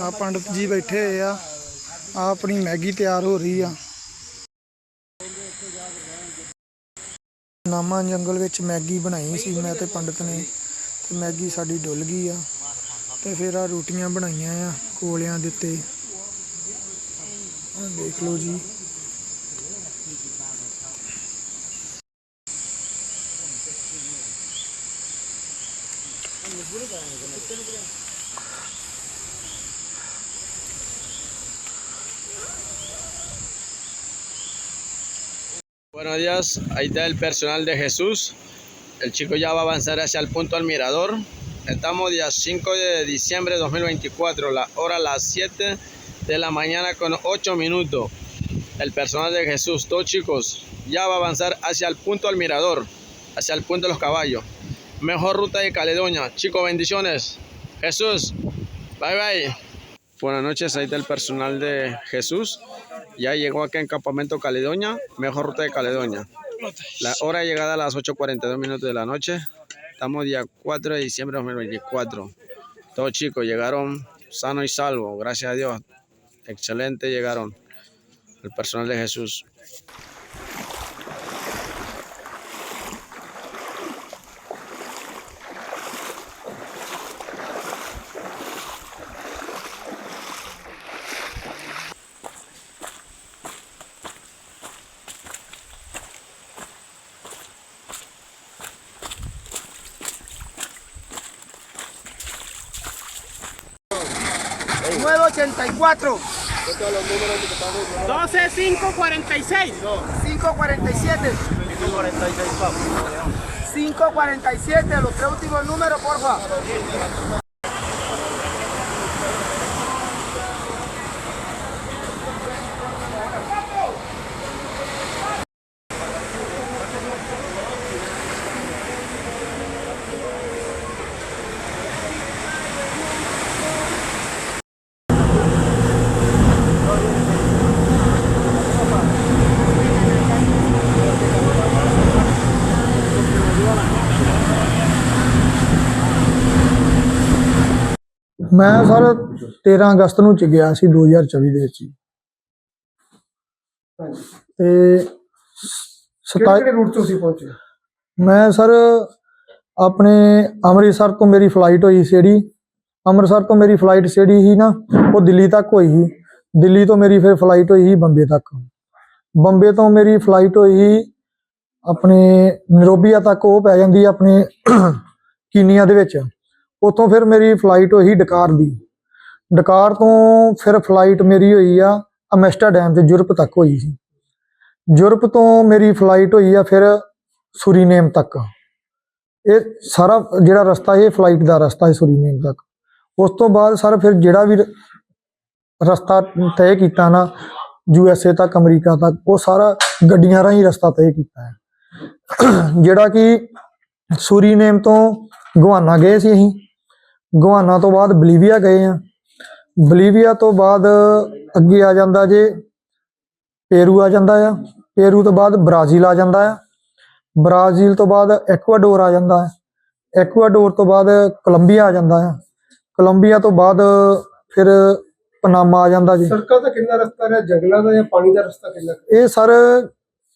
ਆ ਪੰਡਤ ਜੀ ਬੈਠੇ ਹੋਏ ਆ। ਆ ਆਪਣੀ ਮੈਗੀ ਤਿਆਰ ਹੋ ਰਹੀ ਆ। ਨਾਮਾ ਜੰਗਲ ਵਿੱਚ ਮੈਗੀ ਬਣਾਈ ਸੀ ਮੈਂ ਤੇ ਪੰਡਤ ਨੇ ਤੇ ਮੈਗੀ ਸਾਡੀ ਡੁੱਲ ਗਈ ਆ ਤੇ ਫਿਰ ਆ ਰੋਟੀਆਂ ਬਣਾਈਆਂ ਆ ਕੋਲਿਆਂ ਦੇ ਉੱਤੇ। ਆਹ ਦੇਖ ਲਓ ਜੀ। Buenos días, ahí está el personal de Jesús. El chico ya va a avanzar hacia el punto al mirador. Estamos día 5 de diciembre de 2024, la hora las 7 de la mañana con 8 minutos. El personal de Jesús, todos chicos, ya va a avanzar hacia el punto al mirador, hacia el punto de los caballos. Mejor ruta de Caledonia. Chicos, bendiciones. Jesús, bye bye. Buenas noches, ahí está el personal de Jesús. Ya llegó acá en Campamento Caledonia, mejor ruta de Caledonia. La hora de llegada a las 8.42 minutos de la noche. Estamos día 4 de diciembre de 2024. Todos chicos llegaron sano y salvo, gracias a Dios. Excelente llegaron. El personal de Jesús. Nueve ochenta y cuatro. 12 5 46 5 47 5 47 los tres últimos números porfa ਮੈਂ sir 13 ਅਗਸਤ ਨੂੰ ਚ ਗਿਆ ਸੀ 2024 ਦੇ ਵਿੱਚ ਹੀ। ਤੇ 27 ਕਿਹੜੇ route ਤੋਂ ਸੀ ਪਹੁੰਚੇ? ਮੈਂ ਸਰ ਆਪਣੇ ਅੰਮ੍ਰਿਤਸਰ ਤੋਂ ਮੇਰੀ ਫਲਾਈਟ ਹੋਈ ਸੀੜੀ ਅੰਮ੍ਰਿਤਸਰ ਤੋਂ ਮੇਰੀ ਫਲਾਈਟ ਸੀੜੀ ਸੀ ਨਾ ਉਹ ਦਿੱਲੀ ਤੱਕ ਹੋਈ ਸੀ। ਦਿੱਲੀ ਤੋਂ ਮੇਰੀ ਫਿਰ ਫਲਾਈਟ ਹੋਈ ਸੀ ਬੰਬੇ ਤੱਕ। ਬੰਬੇ ਤੋਂ ਮੇਰੀ ਫਲਾਈਟ ਹੋਈ ਸੀ ਆਪਣੇ ਨਰੋਬੀਆ ਤੱਕ ਉਹ ਪੈ ਜਾਂਦੀ ਆਪਣੇ ਕੀਨੀਆ ਦੇ ਵਿੱਚ। ਉੱਥੋਂ ਫਿਰ ਮੇਰੀ ਫਲਾਈਟ ਹੋਈ ਡਕਾਰ ਦੀ। ਡਕਾਰ ਤੋਂ ਫਿਰ ਫਲਾਈਟ ਮੇਰੀ ਹੋਈ ਆ ਅਮੈਸਟਰਡੈਮ ਤੇ ਯੂਰਪ ਤੱਕ ਹੋਈ ਸੀ। ਯੂਰਪ ਤੋਂ ਮੇਰੀ ਫਲਾਈਟ ਹੋਈ ਆ ਫਿਰ ਸੁਰੀਨੇਮ ਤੱਕ। ਇਹ ਸਾਰਾ ਜਿਹੜਾ ਰਸਤਾ ਇਹ ਫਲਾਈਟ ਦਾ ਰਸਤਾ ਹੈ ਸੁਰੀਨੇਮ ਤੱਕ। ਉਸ ਤੋਂ ਬਾਅਦ ਸਰ ਫਿਰ ਜਿਹੜਾ ਵੀ ਰਸਤਾ ਤੈਅ ਕੀਤਾ ਨਾ, ਯੂ ਐਸ ਏ ਤੱਕ, ਅਮਰੀਕਾ ਤੱਕ, ਉਹ ਸਾਰਾ ਗੱਡੀਆਂ ਰਾਹੀਂ ਰਸਤਾ ਤੈਅ ਕੀਤਾ ਹੈ। ਜਿਹੜਾ ਕਿ ਸੁਰੀਨੇਮ ਤੋਂ ਗਵਾਨਾ ਗਏ ਸੀ ਅਸੀਂ। ਗਵਾਨਾ ਤੋਂ ਬਾਅਦ ਬਲੀਵੀਆ ਗਏ ਆ। ਬਲੀਵੀਆ ਤੋਂ ਬਾਅਦ ਅੱਗੇ ਆ ਜਾਂਦਾ ਜੇ ਪੇਰੂ ਆ ਜਾਂਦਾ ਆ। ਪੇਰੂ ਤੋਂ ਬਾਅਦ ਬ੍ਰਾਜ਼ੀਲ ਆ ਜਾਂਦਾ ਆ। ਬ੍ਰਾਜ਼ੀਲ ਤੋਂ ਬਾਅਦ ਐਕਵਾਡੋਰ ਆ ਜਾਂਦਾ ਹੈ ਐਕਵਾਡੋਰ ਤੋਂ ਬਾਅਦ ਕੋਲੰਬੀਆ ਆ ਜਾਂਦਾ ਹੈ ਕੋਲੰਬੀਆ ਤੋਂ ਬਾਅਦ ਫਿਰ ਪਨਾਮਾ ਆ ਜਾਂਦਾ ਜੀ। ਸੜਕਾਂ ਦਾ ਕਿੰਨਾ ਰਸਤਾ ਹੈ ਜੰਗਲਾਂ ਦਾ ਜਾਂ ਪਾਣੀ ਦਾ ਰਸਤਾ ਕਿੰਨਾ? ਇਹ ਸਰ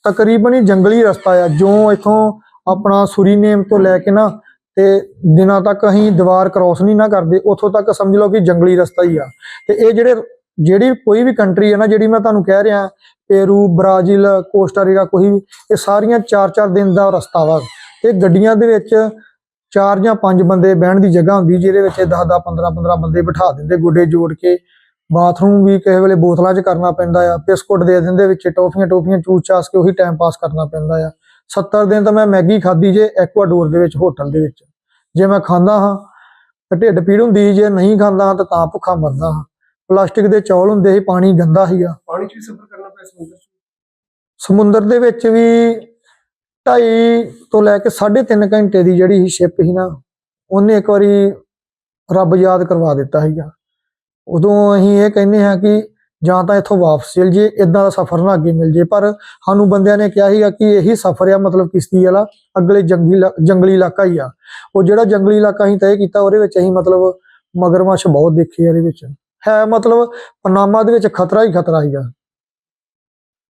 ਤਕਰੀਬਨ ਹੀ ਜੰਗਲੀ ਰਸਤਾ ਆ। ਜੋ ਇਥੋਂ ਆਪਣਾ ਸੁਰੀਨੇਮ ਤੋਂ ਲੈ ਕੇ ਨਾ ਤੇ ਦਿਨਾਂ ਤੱਕ ਅਸੀਂ ਦੀਵਾਰ ਕ੍ਰਾਸ ਨਹੀਂ ਨਾ ਕਰਦੇ, ਉੱਥੋਂ ਤੱਕ ਸਮਝ ਲਓ ਕਿ ਜੰਗਲੀ ਰਸਤਾ ਹੀ ਆ। ਤੇ ਇਹ ਜਿਹੜੇ, ਜਿਹੜੀ ਕੋਈ ਵੀ ਕੰਟਰੀ ਹੈ ਨਾ, ਜਿਹੜੀ ਮੈਂ ਤੁਹਾਨੂੰ ਕਹਿ ਰਿਹਾ ਪੇਰੂ ਬ੍ਰਾਜ਼ੀਲ ਕੋਸਟਾਰੀਕਾ ਕੋਈ ਵੀ, ਇਹ ਸਾਰੀਆਂ 4-4 ਦਿਨ ਦਾ ਰਸਤਾ ਵਾ। ਤੇ ਗੱਡੀਆਂ ਦੇ ਵਿੱਚ ਚਾਰ ਜਾਂ ਪੰਜ ਬੰਦੇ ਬਹਿਣ ਦੀ ਜਗ੍ਹਾ ਹੁੰਦੀ, ਜਿਹਦੇ ਵਿੱਚ 10-10 15-15 ਬੰਦੇ ਬਿਠਾ ਦਿੰਦੇ, ਗੋਡੇ ਜੋੜ ਕੇ। ਬਾਥਰੂਮ ਵੀ ਕਿਸੇ ਵੇਲੇ ਬੋਤਲਾਂ 'ਚ ਕਰਨਾ ਪੈਂਦਾ ਆ, ਬਿਸਕੁਟ ਦੇ ਦਿੰਦੇ ਵਿੱਚ ਟੋਫੀਆਂ ਟੋਫੀਆਂ ਚੂਸ ਚਾਸ ਕੇ ਉਹੀ ਟਾਈਮ ਪਾਸ ਕਰਨਾ ਪੈਂਦਾ ਆ। 70 ਦਿਨ ਤਾਂ ਮੈਂ ਮੈਗੀ ਖਾਧੀ ਜੇ ਐਕਵਾਡੋਰ ਦੇ ਵਿੱਚ ਹੋਟਲ ਦੇ ਵਿੱਚ। ਜੇ ਮੈਂ ਖਾਂਦਾ ਹਾਂ ਤਾਂ ਢਿੱਡ ਪੀੜ ਹੁੰਦੀ ਜੇ ਨਹੀਂ ਖਾਂਦਾ ਹਾਂ ਤਾਂ ਤਾਂ ਭੁੱਖਾ ਮਰਦਾ ਹਾਂ। ਪਲਾਸਟਿਕ ਦੇ ਚੌਲ ਹੁੰਦੇ ਸੀ ਪਾਣੀ ਗੰਦਾ ਸੀਗਾ। ਪਾਣੀ ਚ ਵੀ ਸਫ਼ਰ ਕਰਨਾ ਪਿਆ ਸਮੁੰਦਰ ਚ? ਸਮੁੰਦਰ ਦੇ ਵਿੱਚ ਵੀ 2.5 ਤੋਂ ਲੈ ਕੇ 3.5 ਘੰਟੇ ਦੀ ਜਿਹੜੀ ਸ਼ਿਪ ਸੀ ਨਾ ਉਹਨੇ ਇੱਕ ਵਾਰੀ ਰੱਬ ਯਾਦ ਕਰਵਾ ਦਿੱਤਾ ਸੀਗਾ। ਉਦੋਂ ਅਸੀਂ ਇਹ ਕਹਿੰਦੇ ਹਾਂ ਕਿ ਜਾਂ ਤਾਂ ਇੱਥੋਂ ਵਾਪਸ ਚਲ ਜੇ ਇਦਾਂ ਦਾ ਸਫ਼ਰ ਨਾ ਅੱਗੇ ਮਿਲ ਜੇ ਪਰ ਸਾਨੂੰ ਬੰਦਿਆਂ ਨੇ ਕਿਹਾ ਸੀਗਾ ਕਿ ਇਹੀ ਸਫ਼ਰ ਆ, ਮਤਲਬ ਕਿਸ਼ਤੀ ਵਾਲਾ, ਅਗਲੇ ਜੰਗਲੀ ਇਲਾ- ਜੰਗਲੀ ਇਲਾਕਾ ਹੀ ਆ। ਉਹ ਜਿਹੜਾ ਜੰਗਲੀ ਇਲਾਕਾ ਅਸੀਂ ਤੈਅ ਕੀਤਾ, ਉਹਦੇ ਵਿੱਚ ਅਸੀਂ ਮਤਲਬ ਮਗਰਮੱਛ ਬਹੁਤ ਦੇਖੇ ਇਹਦੇ ਵਿੱਚ। ਹੈ ਮਤਲਬ ਪਨਾਮਾ ਦੇ ਵਿੱਚ ਖਤਰਾ ਹੀ ਖਤਰਾ ਸੀਗਾ।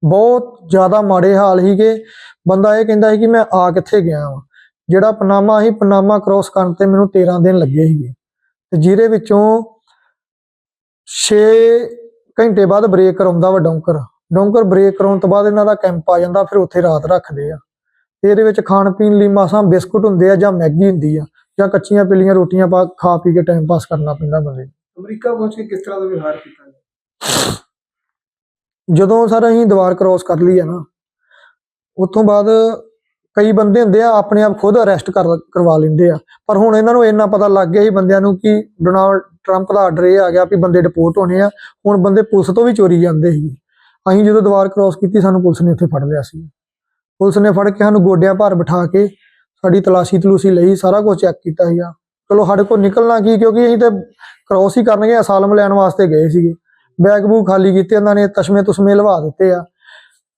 ਬਹੁਤ ਜ਼ਿਆਦਾ ਮਾੜੇ ਹਾਲ ਸੀਗੇ। ਬੰਦਾ ਇਹ ਕਹਿੰਦਾ ਸੀ ਕਿ ਮੈਂ ਆ ਕਿੱਥੇ ਗਿਆ ਵਾਂ? ਜਿਹੜਾ ਪਨਾਮਾ ਸੀ, ਪਨਾਮਾ ਕ੍ਰੋਸ ਕਰਨ ਤੇ ਮੈਨੂੰ 13 ਦਿਨ ਲੱਗੇ ਸੀਗੇ। ਤੇ ਜਿਹਦੇ ਵਿੱਚੋਂ 6 ਘੰਟੇ ਬਾਅਦ ਬ੍ਰੇਕ ਕਰਾਉਂਦਾ ਵਾ ਡੌਂਕਰ। ਡੌਂਕਰ ਬ੍ਰੇਕ ਕਰਾਉਣ ਤੋਂ ਬਾਅਦ ਇਹਨਾਂ ਦਾ ਕੈਂਪ ਆ ਜਾਂਦਾ ਫਿਰ ਉੱਥੇ ਰਾਤ ਰੱਖਦੇ ਆ। ਇਹਦੇ ਵਿੱਚ ਖਾਣ ਪੀਣ ਲਈ ਮਾਸਾਂ ਬਿਸਕੁਟ ਹੁੰਦੇ ਆ ਜਾਂ ਮੈਗੀ ਹੁੰਦੀ ਆ ਜਾਂ ਕੱਚੀਆਂ ਪੀਲੀਆਂ ਰੋਟੀਆਂ ਪਾ ਖਾ ਪੀ ਕੇ ਟਾਈਮ ਪਾਸ ਕਰਨਾ ਪੈਂਦਾ ਬੰਦੇ ਨੂੰ। ਅਮਰੀਕਾ ਪਹੁੰਚ ਕੇ ਕਿਸ ਤਰ੍ਹਾਂ ਦਾ ਵਿਵਹਾਰ ਕੀਤਾ? ਜਦੋਂ ਸਰ ਅਸੀਂ ਦੀਵਾਰ ਕ੍ਰੋਸ ਕਰ ਲਈ ਆ ਨਾ ਉੱਥੋਂ ਬਾਅਦ ਕਈ ਬੰਦੇ ਹੁੰਦੇ ਆ, ਆਪਣੇ ਆਪ ਖੁਦ ਅਰੈਸਟ ਕਰਵਾ ਲੈਂਦੇ ਆ। ਪਰ ਹੁਣ ਇਹਨਾਂ ਨੂੰ ਇੰਨਾ ਪਤਾ ਲੱਗ ਗਿਆ ਸੀ ਬੰਦਿਆਂ ਨੂੰ ਕਿ ਡੋਨਾਲਡ ਟਰੰਪ ਦਾ ਆਰਡਰ ਇਹ ਆ ਗਿਆ ਵੀ ਬੰਦੇ ਡਿਪੋਰਟ ਹੋਣੇ ਆ। ਹੁਣ ਬੰਦੇ ਪੁਲਿਸ ਤੋਂ ਵੀ ਚੋਰੀ ਜਾਂਦੇ ਸੀ। ਅਸੀਂ ਜਦੋਂ ਦੀਵਾਰ ਕ੍ਰੋਸ ਕੀਤੀ, ਸਾਨੂੰ ਪੁਲਿਸ ਨੇ ਉੱਥੇ ਫੜ ਲਿਆ ਸੀ। ਪੁਲਿਸ ਨੇ ਫੜ ਕੇ ਸਾਨੂੰ ਗੋਡਿਆਂ ਭਾਰ ਬਿਠਾ ਕੇ ਸਾਡੀ ਤਲਾਸ਼ੀ ਤਲੂਸੀ ਲਈ, ਸਾਰਾ ਕੁਝ ਚੈੱਕ ਕੀਤਾ ਸੀਗਾ। ਚਲੋ ਸਾਡੇ ਕੋਲ ਨਿਕਲਣਾ ਕੀ, ਕਿਉਂਕਿ ਅਸੀਂ ਤੇ ਕ੍ਰੋਸ ਹੀ ਕਰਨਗੇ ਅਸਾਲਮ ਲੈਣ ਵਾਸਤੇ ਗਏ ਸੀਗੇ। ਬੈਗ ਬੂਗ ਖਾਲੀ ਕੀਤੇ ਉਹਨਾਂ ਨੇ ਤਸ਼ਮੇ ਤੁਸਮੇ ਲਵਾ ਦਿੱਤੇ ਆ।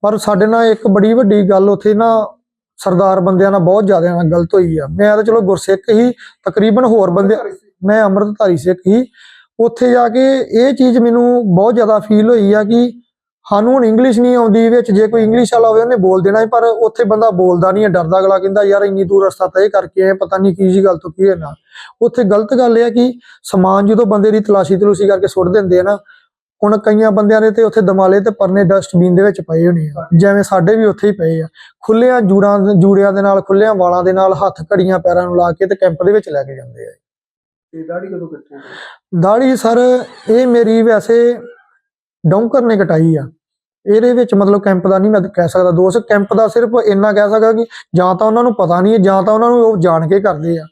ਪਰ ਸਾਡੇ ਨਾਲ ਇੱਕ ਬੜੀ ਵੱਡੀ ਗੱਲ, ਉੱਥੇ ਨਾ ਸਰਦਾਰ ਬੰਦਿਆਂ ਨਾਲ ਬਹੁਤ ਜ਼ਿਆਦਾ ਨਾਲ ਗਲਤ ਹੋਈ ਆ। ਮੈਂ ਤਾਂ ਚਲੋ ਗੁਰਸਿੱਖ ਹੀ ਤਕਰੀਬਨ ਹੋਰ ਬੰਦੇ ਮੈਂ ਅੰਮ੍ਰਿਤਧਾਰੀ ਸਿੱਖ ਹੀ। ਉੱਥੇ ਜਾ ਕੇ ਇਹ ਚੀਜ਼ ਮੈਨੂੰ ਬਹੁਤ ਜ਼ਿਆਦਾ ਫੀਲ ਹੋਈ ਆ ਕਿ ਸਾਨੂੰ ਹੁਣ ਇੰਗਲਿਸ਼ ਨਹੀਂ ਆਉਂਦੀ ਵਿੱਚ। ਜੇ ਕੋਈ ਇੰਗਲਿਸ਼ ਵਾਲਾ ਹੋਵੇ ਉਹਨੇ ਬੋਲ ਦੇਣਾ ਪਰ ਉੱਥੇ ਬੰਦਾ ਬੋਲਦਾ ਨਹੀਂ ਡਰਦਾ ਅਗਲਾ ਕਹਿੰਦਾ ਯਾਰ ਇੰਨੀ ਦੂਰ ਰਸਤਾ ਤੈਅ ਕਰਕੇ ਆਏ ਪਤਾ ਨਹੀਂ ਕੀ ਜੀ ਗੱਲ ਤੋਂ ਕੀ ਹੈ ਨਾ। ਉੱਥੇ ਗਲਤ ਗੱਲ ਇਹ ਹੈ ਕਿ ਸਮਾਨ ਜਦੋਂ ਬੰਦੇ ਦੀ ਤਲਾਸ਼ੀ ਤਲੂਸ਼ੀ ਕਰਕੇ ਸੁੱਟ ਦਿੰਦੇ ਆ ਨਾ ਹੁਣ ਕਈਆਂ ਬੰਦਿਆਂ ਦੇ ਤੇ ਉੱਥੇ ਦਮਾਲੇ ਤੇ ਪਰਨੇ ਡਸਟਬਿਨ ਦੇ ਵਿੱਚ ਪਏ ਹੋਣੇ ਆ। ਜਿਵੇਂ ਸਾਡੇ ਵੀ ਉੱਥੇ ਹੀ ਪਏ ਆ। ਖੁੱਲਿਆਂ ਜੂੜਾਂ ਜੂੜਿਆਂ ਦੇ ਨਾਲ ਖੁੱਲਿਆਂ ਵਾਲਾਂ ਦੇ ਨਾਲ ਹੱਥ ਘੜੀਆਂ ਪੈਰਾਂ ਨੂੰ ਲਾ ਕੇ ਤੇ ਕੈਂਪ ਦੇ ਵਿੱਚ ਲੈ ਕੇ ਜਾਂਦੇ ਆ। ਤੇ ਦਾੜੀ ਕਦੋਂ ਕੱਟੀ? ਦਾੜੀ ਸਰ ਇਹ ਮੇਰੀ ਵੈਸੇ ਡੌਂਕਰ ਨੇ ਕਟਾਈ ਆ। ਇਹਦੇ ਵਿੱਚ ਮਤਲਬ ਕੈਂਪ ਦਾ ਨਹੀਂ ਮੈਂ ਕਹਿ ਸਕਦਾ ਦੋਸਤ ਕੈਂਪ ਦਾ ਸਿਰਫ ਇੰਨਾ ਕਹਿ ਸਕਦਾ ਕਿ ਜਾਂ ਤਾਂ ਉਹਨਾਂ ਨੂੰ ਪਤਾ ਨਹੀਂ ਹੈ ਜਾਂ ਤਾਂ ਉਹਨਾਂ ਨੂੰ ਉਹ ਜਾਣ ਕੇ ਕਰਦੇ ਆ।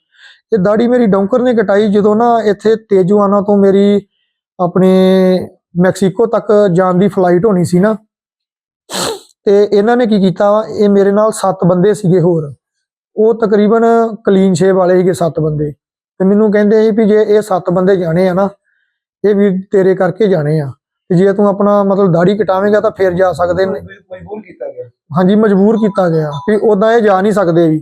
ਇਹ ਦਾੜੀ ਮੇਰੀ ਡੌਂਕਰ ਨੇ ਕਟਾਈ ਜਦੋਂ ਨਾ ਇੱਥੇ ਤੇਜੂਆਨਾ ਤੋਂ ਮੇਰੀ ਆਪਣੇ ਮੈਕਸੀਕੋ ਤੱਕ ਜਾਣ ਦੀ ਫਲਾਈਟ ਹੋਣੀ ਸੀ ਨਾ। ਤੇ ਇਹਨਾਂ ਨੇ ਕੀ ਕੀਤਾ ਵਾ, ਇਹ ਮੇਰੇ ਨਾਲ 7 ਬੰਦੇ ਸੀਗੇ ਹੋਰ। ਉਹ ਤਕਰੀਬਨ ਕਲੀਨ ਸ਼ੇਵ ਵਾਲੇ ਸੀਗੇ 7 ਬੰਦੇ। ਤੇ ਮੈਨੂੰ ਕਹਿੰਦੇ ਸੀ ਵੀ ਜੇ ਇਹ 7 ਬੰਦੇ ਜਾਣੇ ਆ ਨਾ ਇਹ ਵੀ ਤੇਰੇ ਕਰਕੇ ਜਾਣੇ ਆ। ਤੇ ਜੇ ਤੂੰ ਆਪਣਾ ਮਤਲਬ ਦਾੜੀ ਕਟਾਵੇਂਗਾ ਤਾਂ ਫਿਰ ਜਾ ਸਕਦੇ ਨੇ। ਮਜਬੂਰ ਕੀਤਾ ਗਿਆ। ਹਾਂਜੀ ਮਜਬੂਰ ਕੀਤਾ ਗਿਆ। ਵੀ ਉਦਾਂ ਇਹ ਜਾ ਨਹੀਂ ਸਕਦੇ ਵੀ।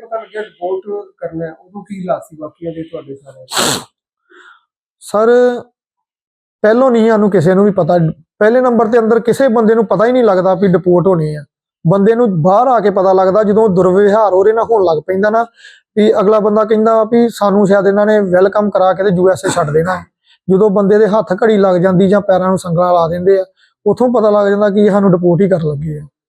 ਜਦੋਂ ਰਿਪੋਰਟ ਕਰਨਾ ਹੈ, ਉਦੋਂ ਕੀ ਹਾਲਾਤ ਬਾਕੀਆਂ ਦੇ ਤੁਹਾਡੇ ਸਾਰੇ ਸਰ ਪਹਿਲੋਂ ਨਹੀਂ ਸਾਨੂੰ ਕਿਸੇ ਨੂੰ ਵੀ ਪਤਾ। ਪਹਿਲੇ ਨੰਬਰ ਤੇ ਅੰਦਰ ਕਿਸੇ ਬੰਦੇ ਨੂੰ ਪਤਾ ਹੀ ਨਹੀਂ ਲੱਗਦਾ ਵੀ ਡਿਪੋਰਟ ਹੋਣੇ ਆ। ਬੰਦੇ ਨੂੰ ਬਾਹਰ ਆ ਕੇ ਪਤਾ ਲੱਗਦਾ ਜਦੋਂ ਦੁਰਵਿਵਹਾਰ ਉਹਦੇ ਨਾਲ ਹੋਣ ਲੱਗ ਪੈਂਦਾ ਨਾ ਵੀ ਅਗਲਾ ਬੰਦਾ ਕਹਿੰਦਾ ਵੀ ਸਾਨੂੰ ਸ਼ਾਇਦ ਇਹਨਾਂ ਨੇ ਵੈਲਕਮ ਕਰਾ ਕੇ ਤੇ ਯੂਐਸਏ ਛੱਡ ਦੇਣਾ। ਹੈ। ਜਦੋਂ ਬੰਦੇ ਦੇ ਹੱਥ ਘੜੀ ਲੱਗ ਜਾਂਦੀ ਜਾਂ ਪੈਰਾਂ ਨੂੰ ਸੰਗਲਾਂ ਲਾ ਦਿੰਦੇ ਆ ਉਥੋਂ ਪਤਾ ਲੱਗ ਜਾਂਦਾ ਕਿ ਇਹ ਸਾਨੂੰ ਡਿਪੋਰਟ ਹੀ ਕਰ ਲੱਗੇ ਆ।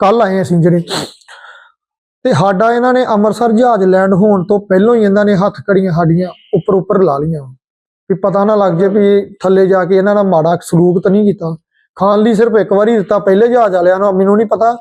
ਕੱਲ ਆਏ ਅਸੀਂ ਜਿਹੜੇ। ਤੇ ਸਾਡਾ ਇਹਨਾਂ ਨੇ ਅੰਮ੍ਰਿਤਸਰ ਜਹਾਜ਼ ਲੈਂਡ ਹੋਣ ਤੋਂ ਪਹਿਲਾਂ ਹੀ ਇਹਨਾਂ ਨੇ ਹੱਥ ਘੜੀਆਂ ਸਾਡੀਆਂ ਉੱਪਰ ਉੱਪਰ ਲਾ ਲੀਆਂ ਵੀ ਪਤਾ ਨਾ ਲੱਗ ਜੇ ਵੀ ਥੱਲੇ ਜਾ ਕੇ ਇਹਨਾਂ ਨਾਲ ਮਾੜਾ ਸਲੂਕ ਤਾਂ ਨਹੀਂ ਕੀਤਾ। ਖਾਣ ਲਈ ਸਿਰਫ ਇੱਕ ਵਾਰੀ ਦਿੱਤਾ, ਪਹਿਲੇ ਜਹਾਜ਼ ਵਾਲਿਆਂ ਨੂੰ, ਮੈਨੂੰ ਨਹੀਂ ਪਤਾ,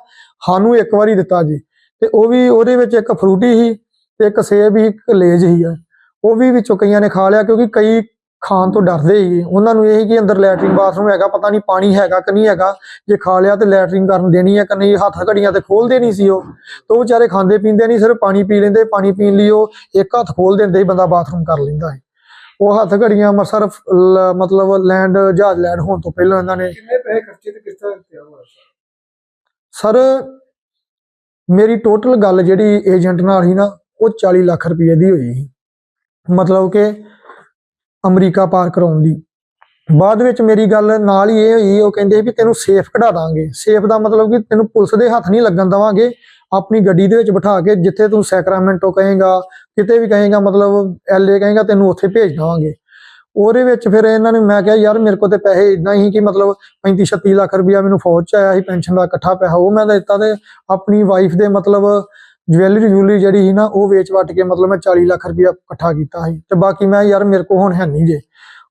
ਸਾਨੂੰ ਇੱਕ ਵਾਰੀ ਦਿੱਤਾ ਜੀ। ਤੇ ਉਹ ਵੀ ਉਹਦੇ ਵਿੱਚ ਇੱਕ ਫਰੂਟੀ ਸੀ ਤੇ ਇੱਕ ਸੇਬ ਹੀ ਇੱਕ ਲੇਜ ਸੀ। ਆ ਉਹ ਵੀ ਵਿੱਚੋਂ ਕਈਆਂ ਨੇ ਖਾ ਲਿਆ ਕਿਉਂਕਿ ਕਈ ਖਾਣ ਤੋਂ ਡਰਦੇ ਸੀ ਉਹਨਾਂ ਨੂੰ ਇਹ ਸੀ ਕਿ ਅੰਦਰ ਲੈਟਰਿੰਗ ਬਾਥਰੂਮ ਹੈਗਾ ਪਤਾ ਨਹੀਂ ਪਾਣੀ ਹੈਗਾ ਕਿ ਨਹੀਂ ਹੈਗਾ। ਜੇ ਖਾ ਲਿਆ ਤੇ ਲੈਟਰਿੰਗ ਕਰਨ ਦੇਣੀ ਹੈ ਕਿ ਨਹੀਂ ਹੱਥ ਘੜੀਆਂ ਤੇ ਖੋਲਦੇ ਨਹੀਂ ਸੀ ਉਹ। ਤੇ ਵਿਚਾਰੇ ਖਾਂਦੇ ਪੀਂਦੇ ਨਹੀਂ ਸਿਰਫ ਪਾਣੀ ਪੀ ਲੈਂਦੇ ਪਾਣੀ ਪੀਣ ਲਈ ਉਹ ਇੱਕ ਹੱਥ ਖੋਲ ਦਿੰਦੇ ਹੀ ਬੰਦਾ ਬਾਥਰੂਮ ਕਰ ਲੈਂਦਾ ਹੈ ਉਹ ਹੱਥ ਘੜੀਆਂ ਲ- ਮਤਲਬ ਲੈਂਡ ਜਹਾਜ਼ ਲੈਂਡ ਹੋਣ ਤੋਂ ਪਹਿਲਾਂ ਇਹਨਾਂ ਨੇ ਕਿੰਨੇ ਪੈਸੇ ਖਰਚੇ ਤੇ ਕਿਸ ਤਰ੍ਹਾਂ ਹੋਇਆ ਸਰ ਮੇਰੀ ਟੋਟਲ ਗੱਲ ਜਿਹੜੀ ਏਜੰਟ ਨਾਲ ਸੀ ਨਾ ਉਹ 40 ਲੱਖ ਰੁਪਏ ਦੀ ਹੋਈ ਸੀ। ਮਤਲਬ ਕਿ ਅਮਰੀਕਾ ਪਾਰ ਕਰਾਉਣ ਦੀ। ਬਾਅਦ ਵਿੱਚ ਮੇਰੀ ਗੱਲ ਨਾਲ ਹੀ ਇਹ ਹੋਈ, ਉਹ ਕਹਿੰਦੇ ਵੀ ਤੈਨੂੰ ਸੇਫ ਕਢਾ ਦਾਂਗੇ। ਸੇਫ ਦਾ ਮਤਲਬ ਕਿ ਤੈਨੂੰ ਪੁਲਿਸ ਦੇ ਹੱਥ ਨਹੀਂ ਲੱਗਣ ਦਵਾਂਗੇ। ਆਪਣੀ ਗੱਡੀ ਦੇ ਵਿੱਚ ਬਿਠਾ ਕੇ ਜਿੱਥੇ ਤੂੰ ਸੈਕਰਾਮੈਂਟੋ ਕਹੇਗਾ, ਕਿਤੇ ਵੀ ਕਹੇਗਾ, ਮਤਲਬ ਐਲਏ ਕਹੇਗਾ, ਤੈਨੂੰ ਉੱਥੇ ਭੇਜ ਦਵਾਂਗੇ। ਉਹਦੇ ਵਿੱਚ ਫਿਰ ਇਹਨਾਂ ਨੇ ਮੈਂ ਕਿਹਾ, ਯਾਰ ਮੇਰੇ ਕੋਲ ਤੇ ਪੈਸੇ ਇਦਾਂ ਹੀ ਕਿ ਮਤਲਬ 35 36 ਲੱਖ ਰੁਪਇਆ ਮੈਨੂੰ ਫੌਜ ਚ ਆਇਆ ਸੀ, ਪੈਨਸ਼ਨ ਦਾ ਇਕੱਠਾ ਪੈਸਾ ਉਹ ਮੈਂ ਦਿੱਤਾ ਤੇ ਆਪਣੀ ਵਾਈਫ ਦੇ ਮਤਲਬ ਜਵੈਲਰੀ ਜੂਲੀ ਜਿਹੜੀ ਸੀ ਨਾ, ਉਹ ਵੇਚ ਵਟ ਕੇ ਮਤਲਬ ਮੈਂ 40 ਲੱਖ ਰੁਪਇਆ ਇਕੱਠਾ ਕੀਤਾ ਸੀ। ਤੇ ਬਾਕੀ ਮੈਂ ਯਾਰ ਮੇਰੇ ਕੋਲ ਹੁਣ ਹੈ ਨਹੀਂ ਜੇ।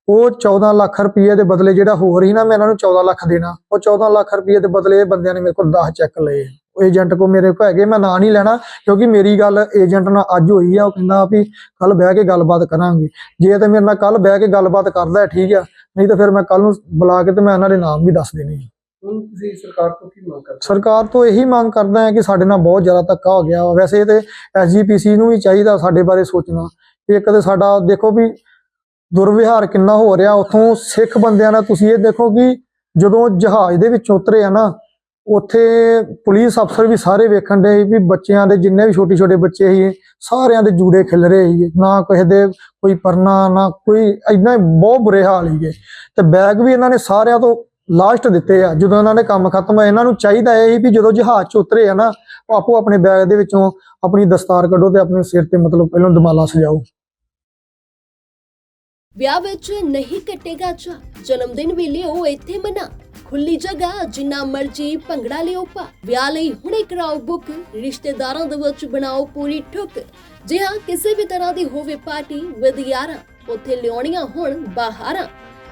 ਉਹ 14 ਲੱਖ ਰੁਪਏ ਦੇ ਬਦਲੇ ਜਿਹੜਾ ਹੋਰ ਸੀ ਨਾ, ਮੈਂ ਇਹਨਾਂ ਨੂੰ 14 ਲੱਖ ਦੇਣਾ। ਉਹ 14 ਲੱਖ ਰੁਪਏ ਦੇ ਬਦਲੇ ਇਹ ਬੰਦਿਆਂ ਨੇ ਮੇਰੇ ਕੋਲ 10 ਚੈੱਕ ਲਏ। ਏਜੰਟ ਕੋ ਮੇਰੇ ਕੋਲ ਹੈਗੇ, ਮੈਂ ਨਾਂ ਨਹੀਂ ਲੈਣਾ, ਕਿਉਂਕਿ ਮੇਰੀ ਗੱਲ ਏਜੰਟ ਨਾਲ ਅੱਜ ਹੋਈ ਆ, ਉਹ ਕਹਿੰਦਾ ਵੀ ਕੱਲ ਬਹਿ ਕੇ ਗੱਲਬਾਤ ਕਰਾਂਗੇ। ਜੇ ਤੇ ਮੇਰੇ ਨਾਲ ਕੱਲ ਬਹਿ ਕੇ ਗੱਲਬਾਤ ਕਰਦਾ, ਠੀਕ ਆ। ਨਹੀਂ ਤਾਂ ਫਿਰ ਮੈਂ ਕੱਲ ਨੂੰ ਬੁਲਾ ਕੇ ਤੇ ਮੈਂ ਇਹਨਾਂ ਦੇ ਨਾਮ ਵੀ ਦੱਸ ਦੇਣੇ ਹੁਣ ਤੁਸੀਂ ਸਰਕਾਰ ਤੋਂ ਕੀ ਮੰਗ ਕਰਦੇ ਸਰਕਾਰ ਤੋਂ ਇਹੀ ਮੰਗ ਕਰਦਾ ਹੈ ਕਿ ਸਾਡੇ ਨਾਲ ਬਹੁਤ ਜ਼ਿਆਦਾ ਧੱਕਾ ਹੋ ਗਿਆ ਵੈਸੇ ਤੇ ਐਸਜੀਪੀਸੀ ਨੂੰ ਵੀ ਚਾਹੀਦਾ ਸਾਡੇ ਬਾਰੇ ਸੋਚਣਾ ਕਿ ਇੱਕ ਤੇ ਸਾਡਾ ਦੇਖੋ ਵੀ ਦੁਰਵਿਹਾਰ ਕਿੰਨਾ ਹੋ ਰਿਹਾ। ਉਥੋਂ ਸਿੱਖ ਬੰਦਿਆਂ ਨਾਲ ਤੁਸੀਂ ਇਹ ਦੇਖੋ ਕਿ ਜਦੋਂ ਜਹਾਜ਼ ਦੇ ਵਿੱਚ ਉਤਰੇ ਆ ਨਾ, ਉੱਥੇ ਪੁਲਿਸ ਅਫਸਰ ਵੀ ਸਾਰੇ ਵੇਖਣ ਦੇ ਵੀ ਬੱਚਿਆਂ ਦੇ ਜਿੰਨੇ ਵੀ ਛੋਟੇ ਛੋਟੇ ਬੱਚੇ ਸੀ ਸਾਰਿਆਂ ਦੇ ਜੂੜੇ ਖਿਲ ਰਹੇ ਸੀ ਨਾ ਕਿਸੇ ਦੇ ਕੋਈ ਪਰਨਾ, ਨਾ ਕੋਈ ਇਦਾਂ ਬਹੁਤ ਬੁਰੇ ਹਾਲ ਸੀਗੇ। ਤੇ ਬੈਗ ਵੀ ਇਹਨਾਂ ਨੇ ਸਾਰਿਆਂ ਤੋਂ ਲਾਸਟ ਦਿੱਤੇ ਆ। ਜਦੋਂ ਇਹਨਾਂ ਨੇ ਕੰਮ ਖਤਮ ਹੋਇਆ ਇਹਨਾਂ ਨੂੰ ਚਾਹੀਦਾ ਇਹ ਸੀ ਵੀ ਜਦੋਂ ਜਹਾਜ਼ 'ਚ ਉਤਰੇ ਆ ਨਾ, ਉਹ ਆਪੋ ਆਪਣੇ ਬੈਗ ਦੇ ਵਿੱਚੋਂ ਆਪਣੀ ਦਸਤਾਰ ਕੱਢੋ ਤੇ ਆਪਣੇ ਸਿਰ ਤੇ ਮਤਲਬ ਪਹਿਲਾਂ ਦਮਾਲਾ ਸਜਾਓ। ਵਿਆਹ ਵਿੱਚ ਨਹੀਂ ਕੱਟੇਗਾ ਚਾ ਜਨਮ ਦਿਨ ਵੀ ਲਿਓ ਇੱਥੇ ਮਨਾ। ਖੁੱਲੀ ਜਗ੍ਹਾ, ਜਿੰਨਾ ਮਰਜ਼ੀ ਭੰਗੜਾ ਲਿਓ ਪਾ ਵਿਆਹ ਲਈ ਹੁਣੇ ਕਰਾਓ ਬੁੱਕ। ਰਿਸ਼ਤੇਦਾਰਾਂ ਦੇ ਵਿੱਚ ਬਣਾਓ ਪੂਰੀ ਠੁੱਕ। ਜੇ ਹਾਂ, ਕਿਸੇ ਵੀ ਤਰ੍ਹਾਂ ਦੀ ਹੋਵੇ ਪਾਰਟੀ ਵਿਦ ਯਾਰਾਂ ਉੱਥੇ ਲਿਆਉਣੀਆਂ ਹੁਣ ਬਾਹਰਾਂ।